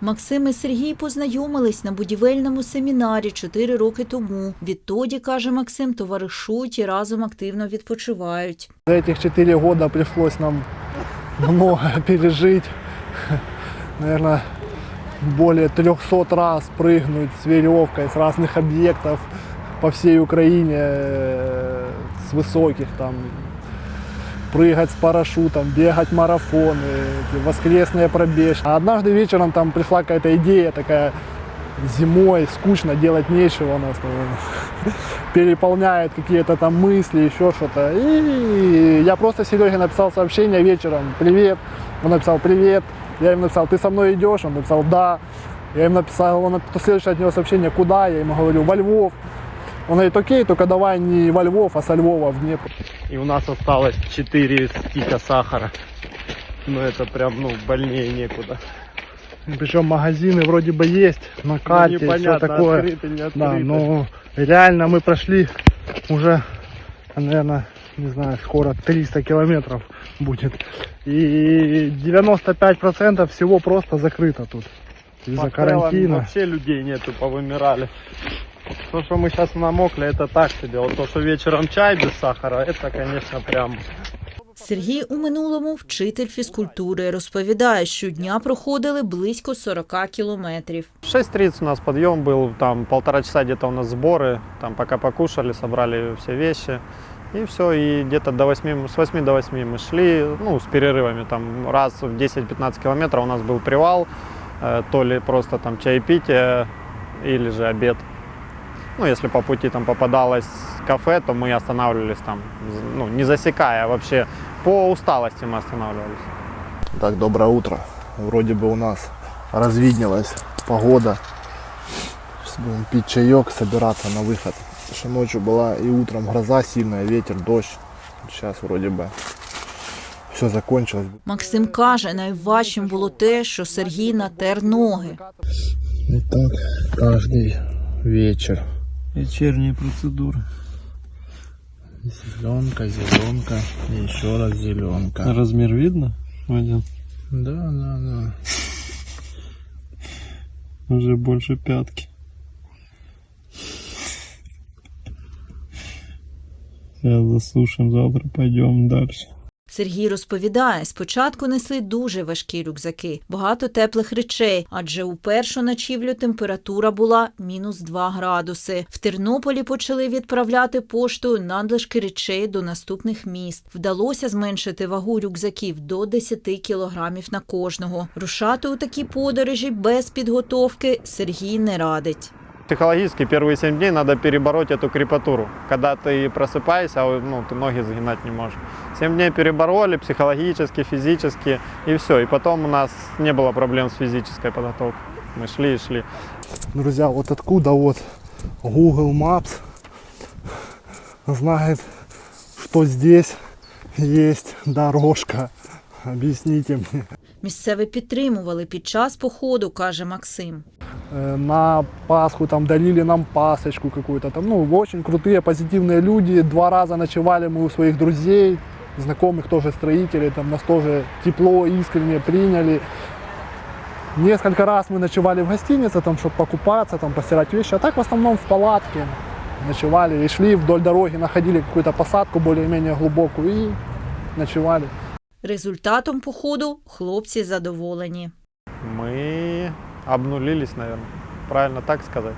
Максим і Сергій познайомились на будівельному семінарі чотири роки тому. Відтоді, каже Максим, товаришують і разом активно відпочивають. За этих четыре года пришлось нам много пережить. Наверное, более 300 раз прыгнуть с веревкой с разных объектов по всей Украине, э, с высоких там, прыгать с парашютом, бегать марафоны, эти воскресные пробежки. А однажды вечером там пришла какая-то идея такая, зимой скучно, делать нечего у нас. наверное переполняет какие-то там мысли, еще что-то. И я просто Сереге написал сообщение вечером, привет. Он написал, привет. Я ему написал, ты со мной идешь? Он написал, да. Я ему написал, он следующее от него сообщение, куда? Я ему говорю, во Львов. Он говорит, окей, только давай не во Львов, а со Львова в Днепр. И у нас осталось 4 стика сахара. Ну это прям, ну, больнее некуда. Причем магазины вроде бы есть на карте, все Ну, непонятно, такое. открыто, не Да, открыто. но реально мы прошли уже, наверное, не знаю, скоро 300 километров будет. И 95% всего просто закрыто тут. Из-за карантина. Вообще людей нету, повымирали. То, что мы сейчас намокли, это так себе. Вот то, что вечером чай без сахара, это, конечно, прям Сергій у минулому вчитель фізкультури. Розповідає, щодня проходили близько 40 кілометрів. В 6.30 у нас подъем был, там полтора часа где-то у нас сборы, там пока покушали, собрали все вещи. И все, и где-то до 8, с 8 до 8 мы шли, ну, с перерывами, там раз в 10-15 километров у нас был привал, э, то ли просто там чаепитие, или же обед. Ну, если по пути там попадалось кафе, то мы останавливались там, з- ну, не засекая вообще, по усталости мы останавливались. Так, доброе утро. Вроде бы у нас развиднелась погода. Сейчас будем пить чаек, собираться на выход. Потому что ночью была и утром гроза сильная, ветер, дождь. Сейчас вроде бы все закончилось. Максим каже, найважчим було те, що Сергій натер ноги. И так каждый вечер. Вечерние процедуры. Зеленка, зеленка, и еще раз зеленка. Размер видно? Один. Да, да, да. Уже больше пятки. Сейчас засушим, завтра пойдем дальше. Сергій розповідає, спочатку несли дуже важкі рюкзаки, багато теплих речей, адже у першу ночівлю температура була мінус 2 градуси. В Тернополі почали відправляти поштою надлишки речей до наступних міст. Вдалося зменшити вагу рюкзаків до 10 кілограмів на кожного. Рушати у такі подорожі без підготовки Сергій не радить. Психологически первые 7 дней надо перебороть эту крепатуру. Когда ты просыпаешься, а, ну, ты ноги загинать не можешь. 7 дней перебороли психологически, физически, и все. И потом у нас не было проблем с физической подготовкой. Мы шли и шли. Друзья, вот откуда вот Google Maps знает, что здесь есть дорожка. Объясните мне. Місцеві підтримували під час походу, каже Максим. Э, На Пасху там дарили нам пасочку какую-то. Там, ну, очень крутые, позитивные люди. Два раза ночевали мы у своих друзей, знакомых тоже строителей. Там нас тоже тепло, искренне приняли. Несколько раз мы ночевали в гостинице, там, чтобы покупаться, там, постирать вещи. А так в основном в палатке ночевали и шли вдоль дороги, находили какую-то посадку более-менее глубокую и ночевали. Результатом походу хлопці задоволені. Мы обнулились, наверное. Правильно так сказать?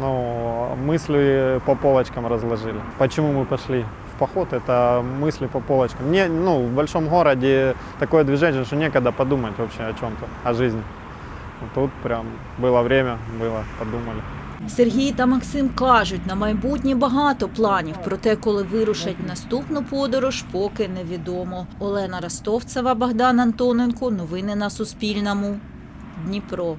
Ну, мысли по полочкам разложили. Почему мы пошли в поход? Это мысли по полочкам. Мне, ну, в большом городе такое движение, что некогда подумать вообще о чем-то, о жизни. Тут прям было время, было, подумали. Сергій та Максим кажуть, на майбутнє багато планів, проте коли вирушать наступну подорож, поки невідомо. Олена Ростовцева, Богдан Антоненко. Новини на Суспільному. Дніпро.